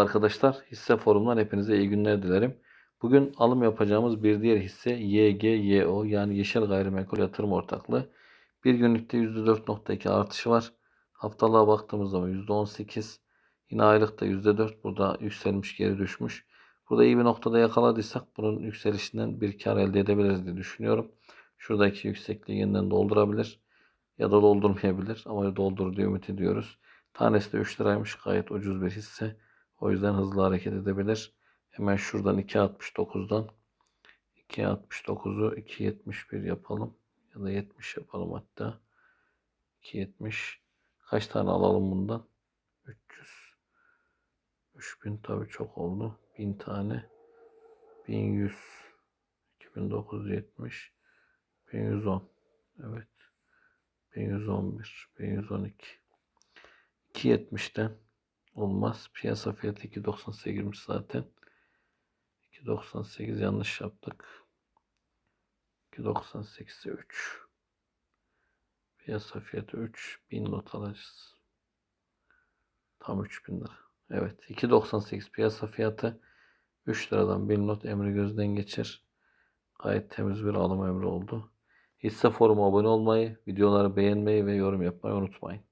Arkadaşlar hisse forumdan hepinize iyi günler dilerim. Bugün alım yapacağımız bir diğer hisse YGYO yani Yeşil Gayrimenkul Yatırım Ortaklığı. Bir günlükte %4.2 artışı var. Haftalığa baktığımız zaman %18. Yine aylıkta %4. Burada yükselmiş geri düşmüş. Burada iyi bir noktada yakaladıysak bunun yükselişinden bir kar elde edebiliriz diye düşünüyorum. Şuradaki yüksekliği yeniden doldurabilir. Ya da doldurmayabilir ama doldurur diye ümit ediyoruz. Tanesi de 3 liraymış. Gayet ucuz bir hisse. O yüzden hızlı hareket edebilir. Hemen şuradan 2.69'dan 2.69'u 2.71 yapalım. Ya da 70 yapalım hatta. 2.70 Kaç tane alalım bundan? 300 3000 tabi çok oldu. 1000 tane. 1100 2970 1110 Evet. 1111 1112 2.70'ten olmaz. Piyasa fiyatı 2.98'miş zaten. 2.98 yanlış yaptık. 2.98'e 3. Piyasa fiyatı 3. 1000 lot alacağız. Tam 3000 lira. Evet. 2.98 piyasa fiyatı. 3 liradan 1000 lot emri gözden geçir. Gayet temiz bir alım emri oldu. Hisse foruma abone olmayı, videoları beğenmeyi ve yorum yapmayı unutmayın.